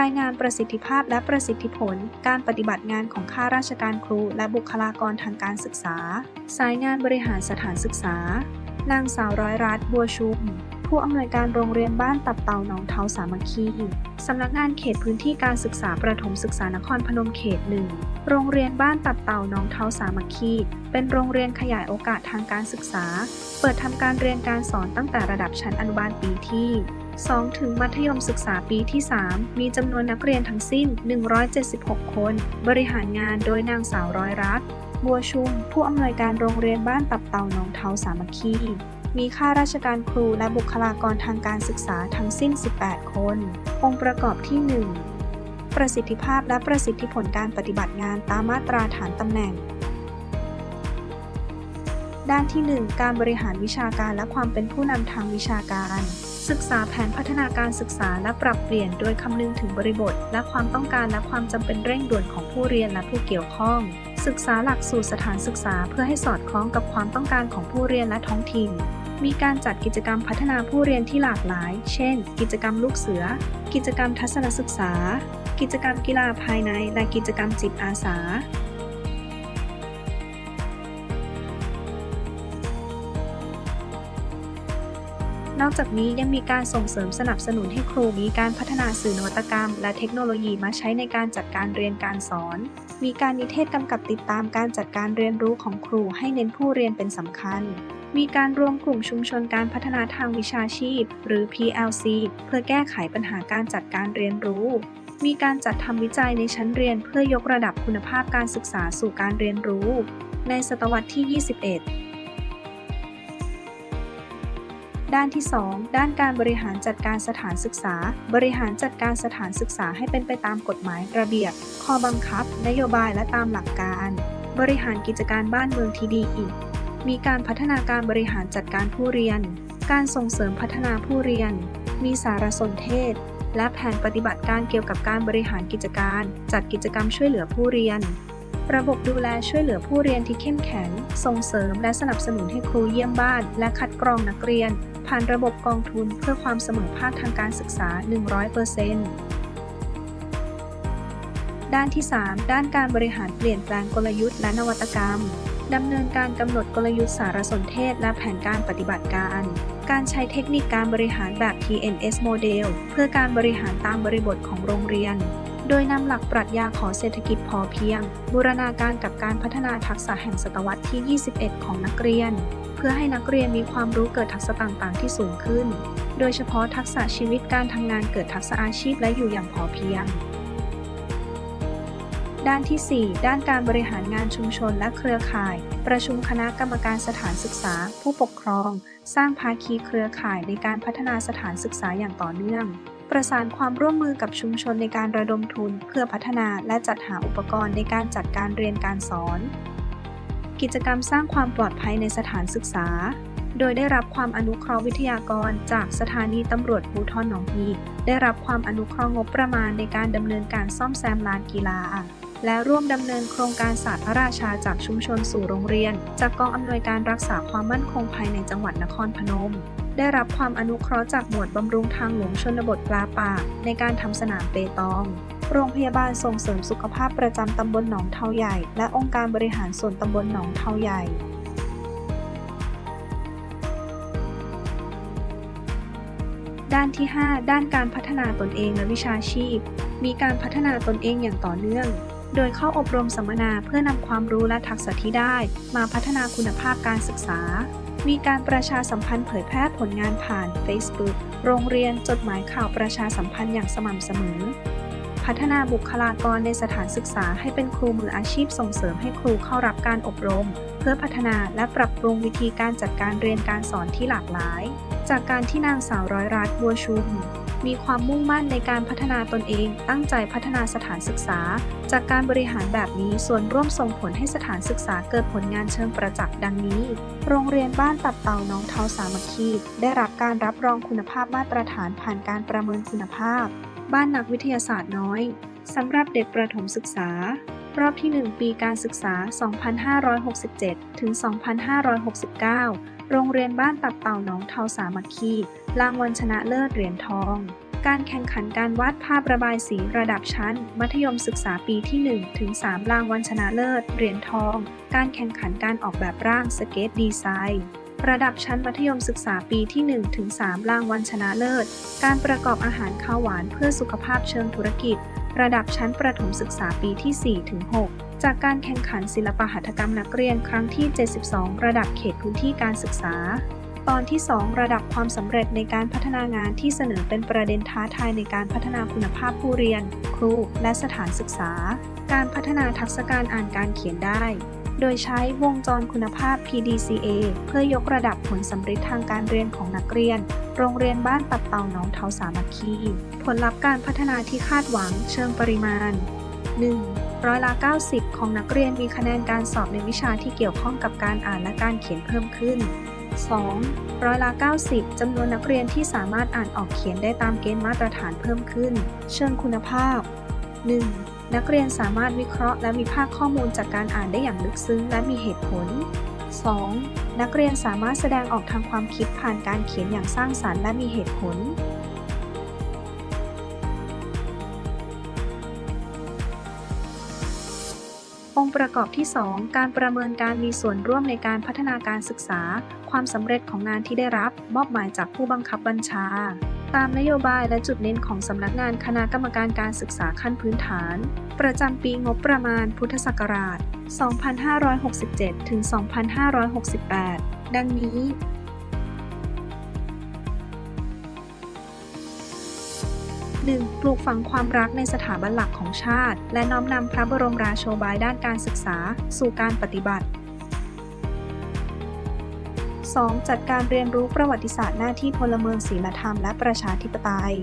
รายงานประสิทธิภาพและประสิทธิผล การปฏิบัติงานของข้าราชการครู และบุคลากรทางการศึกษา สายงานบริหารสถานศึกษา นางสาวร้อยรัตน์บัวชุม ผู้อำนวยการโรงเรียนบ้านตับเต่าหนองเทาสามัคคีสำนักงานเขตพื้นที่การศึกษาประถมศึกษานครพนมเขตหนึ่ง โรงเรียนบ้านตับเต่าหนองเทาสามัคคี เป็นโรงเรียนขยายโอกาสทางการศึกษา เปิดทำการเรียนการสอนตั้งแต่ระดับชั้นอนุบาลปีที่ 2 ถึงมัธยมศึกษาปีที่ 3 มีจำนวนนักเรียนทั้งสิ้น 176 คน บริหารงานโดยนางสาวร้อยรัตบัวชุม ผู้อำนวยการโรงเรียนบ้านตับเต่าหนองเทาสามัคคีมีข้าราชการครูและบุคลากรทางการศึกษาทั้งสิ้น 18 คน องค์ประกอบที่ 1 ประสิทธิภาพและประสิทธิผลการปฏิบัติงานตามมาตราฐานตำแหน่ง ด้านที่ 1 การบริหารวิชาการและความเป็นผู้นำทางวิชาการ ศึกษาแผนพัฒนาการศึกษาและปรับเปลี่ยนโดยคำนึงถึงบริบท และความต้องการและความจำเป็นเร่งด่วนของผู้เรียนและผู้เกี่ยวข้อง ศึกษาหลักสูตรสถานศึกษาเพื่อให้สอดคล้องกับความต้องการของผู้เรียนและท้องถิ่นมีการจัดกิจกรรมพัฒนาผู้เรียนที่หลากหลาย เช่น กิจกรรมลูกเสือ กิจกรรมทัศนศึกษา กิจกรรมกีฬาภายในและกิจกรรมจิตอาสา นอกจากนี้ยังมีการส่งเสริมสนับสนุนให้ครูมีการพัฒนาสื่อนวัตกรรม และเทคโนโลยีมาใช้ในการจัดการเรียนการสอน มีการนิเทศกำกับติดตามการจัดการเรียนรู้ของครูให้เน้นผู้เรียนเป็นสำคัญมีการรวมกลุ่มชุมชนการพัฒนาทางวิชาชีพ หรือ PLC เพื่อแก้ไขปัญหาการจัดการเรียนรู้ มีการจัดทำวิจัยในชั้นเรียนเพื่อยกระดับคุณภาพการศึกษาสู่การเรียนรู้ ในศตวรรษที่ 21 ด้านที่ 2 ด้านการบริหารจัดการสถานศึกษา บริหารจัดการสถานศึกษาให้เป็นไปตามกฎหมายระเบียบ ข้อบังคับ นโยบายและตามหลักการ บริหารกิจการบ้านเมืองที่ดีอีก มีการพัฒนาการบริหารจัดการผู้เรียน การส่งเสริมพัฒนาผู้เรียน มีสารสนเทศ และแผนปฏิบัติการเกี่ยวกับการบริหารกิจการ จัดกิจกรรมช่วยเหลือผู้เรียน ระบบดูแลช่วยเหลือผู้เรียนที่เข้มแข็ง ส่งเสริมและสนับสนุนให้ครูเยี่ยมบ้าน และคัดกรองนักเรียน ผ่านระบบกองทุนเพื่อความเสมอภาคทางการศึกษา 100%ด้านที่ 3 ด้านการบริหารเปลี่ยนแปลงกลยุทธ์และนวัตกรรม ดำเนินการกำหนดกลยุทธ์สารสนเทศและแผนการปฏิบัติการ การใช้เทคนิคการบริหารแบบ TNS โมเดลเพื่อการบริหารตามบริบทของโรงเรียน โดยนำหลักปรัชญาของเศรษฐกิจพอเพียง บูรณาการกับการพัฒนาทักษะแห่งศตวรรษที่ 21 ของนักเรียน เพื่อให้นักเรียนมีความรู้เกิดทักษะต่างๆ ที่สูงขึ้น โดยเฉพาะทักษะชีวิตการทำงานเกิดทักษะอาชีพและอยู่อย่างพอเพียง ด้านที่ 4 ด้านการบริหารงานชุมชนและเครือข่าย ประชุมคณะกรรมการสถานศึกษา ผู้ปกครอง สร้างภาคีเครือข่ายในการพัฒนาสถานศึกษาอย่างต่อเนื่อง ประสานความร่วมมือกับชุมชนในการระดมทุน เพื่อพัฒนาและจัดหาอุปกรณ์ในการจัดการเรียนการสอน กิจกรรมสร้างความปลอดภัยในสถานศึกษา โดยได้รับความอนุเคราะห์วิทยากร จากสถานีตำรวจภูธรหนองฮีได้รับความอนุเคราะห์งบประมาณในการดำเนินการซ่อมแซมลานกีฬา และร่วมดำเนินโครงการศาสตร์พระราชาจากชุมชนสู่โรงเรียน จากกองอำนวยการรักษาความมั่นคงภายในจังหวัดนครพนม ได้รับความอนุเคราะห์จากหมวดบำรุงทางหลวงชนบทปลาปากในการทำสนามเปตอง โรงพยาบาลส่งเสริมสุขภาพประจำตำบลหนองเทาใหญ่ และองค์การบริหารส่วนตำบลหนองเทาใหญ่ด้านที่ 5 ด้านการพัฒนาตนเองและวิชาชีพ มีการพัฒนาตนเองอย่างต่อเนื่อง โดยเข้าอบรมสัมมนาเพื่อนำความรู้และทักษะที่ได้ มาพัฒนาคุณภาพการศึกษา มีการประชาสัมพันธ์เผยแพร่ผลงานผ่าน Facebook โรงเรียนจดหมายข่าวประชาสัมพันธ์อย่างสม่ำเสมอ พัฒนาบุคลากรในสถานศึกษาให้เป็นครูมืออาชีพส่งเสริมให้ครูเข้ารับการอบรม เพื่อพัฒนาและปรับปรุงวิธีการจัดการเรียนการสอนที่หลากหลาย จากการที่นางสาวร้อยรัตน์บัวชุม มีความมุ่งมั่นในการพัฒนาตนเอง ตั้งใจพัฒนาสถานศึกษา จากการบริหารแบบนี้ส่วนร่วมส่งผลให้สถานศึกษาเกิดผลงานเชิงประจักษ์ดังนี้ โรงเรียนบ้านตับเต่าน้องเทาสามัคคี ได้รับการรับรองคุณภาพมาตรฐานผ่านการประเมินคุณภาพ บ้านนักวิทยาศาสตร์น้อยสำหรับเด็กประถมศึกษา รอบที่ 1 ปีการศึกษา 2567 ถึง 2569 โรงเรียนบ้านตับเต่าหนองเทาสามัคคี รางวัลชนะเลิศเหรียญทอง การแข่งขันการวาดภาพระบายสีระดับชั้น มัธยมศึกษาปีที่1ถึง3รางวัลชนะเลิศเหรียญทอง การแข่งขันการออกแบบร่างสเก็ตดีไซน์ระดับชั้นมัธยมศึกษาปีที่ 1 ถึง 3 รางวัลชนะเลิศ การประกอบอาหารข้าวหวานเพื่อสุขภาพเชิงธุรกิจ ระดับชั้นประถมศึกษาปีที่ 4 ถึง 6 จากการแข่งขันศิลปหัตถกรรมนักเรียนครั้งที่ 72 ระดับเขตพื้นที่การศึกษา ตอนที่ 2 ระดับความสำเร็จในการพัฒนางานที่เสนอเป็นประเด็นท้าทายในการพัฒนาคุณภาพผู้เรียน ครู และสถานศึกษา การพัฒนาทักษะการอ่านการเขียนได้ โดยใช้วงจรคุณภาพ PDCA เพื่อยกระดับผลสำเร็จทางการเรียนของนักเรียน โรงเรียนบ้านปัดเต่าหนองเทาสามัคคี ผลลัพธ์การพัฒนาที่คาดหวัง เชิงปริมาณ 1. ร้อยละ 90 ของนักเรียนมีคะแนนการสอบในวิชาที่เกี่ยวข้องกับการอ่านและการเขียนเพิ่มขึ้น 2. ร้อยละ 90 จำนวนนักเรียนที่สามารถอ่านออกเขียนได้ตามเกณฑ์มาตรฐานเพิ่มขึ้น เชิงคุณภาพ 1. นักเรียนสามารถวิเคราะห์และวิพากษ์ข้อมูลจากการอ่านได้อย่างลึกซึ้งและมีเหตุผล 2. นักเรียนสามารถแสดงออกทางความคิดผ่านการเขียนอย่างสร้างสรรค์และมีเหตุผล องค์ประกอบที่ 2 การประเมินการมีส่วนร่วมในการพัฒนาการศึกษา ความสำเร็จของงานที่ได้รับมอบหมายจากผู้บังคับบัญชา ตามนโยบายและจุดเน้นของสำนักงานคณะกรรมการการศึกษาขั้นพื้นฐาน ประจำปีงบประมาณพุทธศักราช 2567 ถึง 2568 ดังนี้ 1. ปลูกฝังความรักในสถาบันหลักของชาติ และน้อมนำพระบรมราโชบายด้านการศึกษา สู่การปฏิบัติ 2. จัดการเรียนรู้ประวัติศาสตร์หน้าที่พลเมืองศีลธรรมและประชาธิปไตย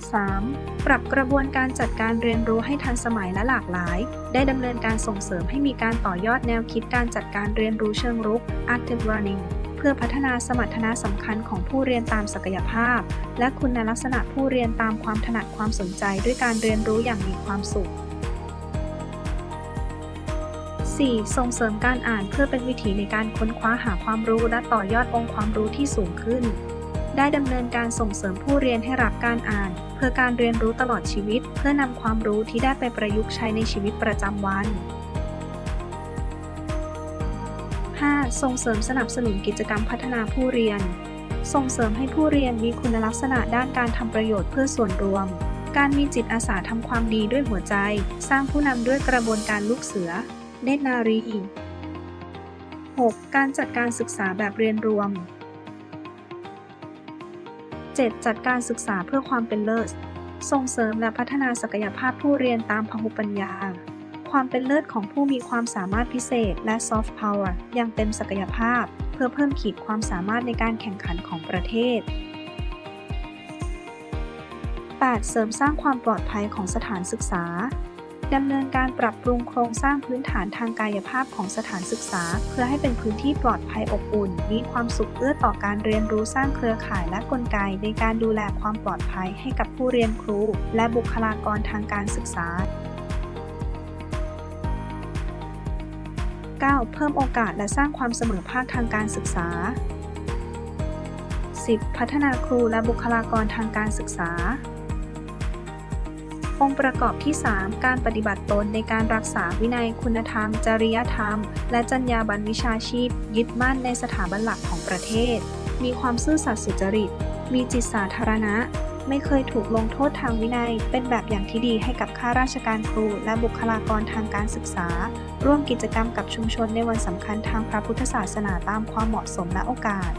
3. ปรับกระบวนการจัดการเรียนรู้ให้ทันสมัยและหลากหลาย ได้ดำเนินการส่งเสริมให้มีการต่อยอดแนวคิดการจัดการเรียนรู้เชิงรุก active learning พื่อพัฒนาสมรรถนะสำคัญของผู้เรียนตามศักยภาพ และคุณลักษณะผู้เรียนตามความถนัดความสนใจด้วยการเรียนรู้อย่างมีความสุข 4. ส่งเสริมการอ่านเพื่อเป็นวิถีในการค้นคว้าหาความรู้และต่อยอดองค์ความรู้ที่สูงขึ้น ได้ดำเนินการส่งเสริมผู้เรียนให้รักการอ่าน เพื่อการเรียนรู้ตลอดชีวิต เพื่อนำความรู้ที่ได้ไปประยุกต์ใช้ในชีวิตประจำวัน 5. ส่งเสริมสนับสนุนกิจกรรมพัฒนาผู้เรียน ส่งเสริมให้ผู้เรียนมีคุณลักษณะด้านการทำประโยชน์เพื่อส่วนรวม การมีจิตอาสาทำความดีด้วยหัวใจ สร้างผู้นำด้วยกระบวนการลูกเสือ เนตรนารี 6. การจัดการศึกษาแบบเรียนรวม 7. จัดการศึกษาเพื่อความเป็นเลิศ ส่งเสริมและพัฒนาศักยภาพผู้เรียนตามพหุปัญญา ความเป็นเลิศของผู้มีความสามารถพิเศษ และซอฟต์พาวเวอร์ยังเต็มศักยภาพ เพื่อเพิ่มขีดความสามารถในการแข่งขันของประเทศ 8. เสริมสร้างความปลอดภัยของสถานศึกษาดำเนินการปรับปรุงโครงสร้างพื้นฐานทางกายภาพของสถานศึกษา เพื่อให้เป็นพื้นที่ปลอดภัยอบอุ่น มีความสุขเอื้อต่อการเรียนรู้สร้างเครือข่ายและกลไกในการดูแลความปลอดภัยให้กับผู้เรียนครู และบุคลากรทางการศึกษา 9. เพิ่มโอกาสและสร้างความเสมอภาคทางการศึกษา 10. พัฒนาครูและบุคลากรทางการศึกษา องค์ประกอบที่ 3 การปฏิบัติตนในการรักษาวินัยคุณธรรม จริยธรรม และจรรยาบรรณวิชาชีพ ยึดมั่นในสถาบันหลักของประเทศ มีความซื่อสัตย์สุจริต มีจิตสาธารณะ ไม่เคยถูกลงโทษทางวินัย เป็นแบบอย่างที่ดีให้กับข้าราชการครูและบุคลากรทางการศึกษา ร่วมกิจกรรมกับชุมชนในวันสำคัญทางพระพุทธศาสนาตามความเหมาะสมและโอกาส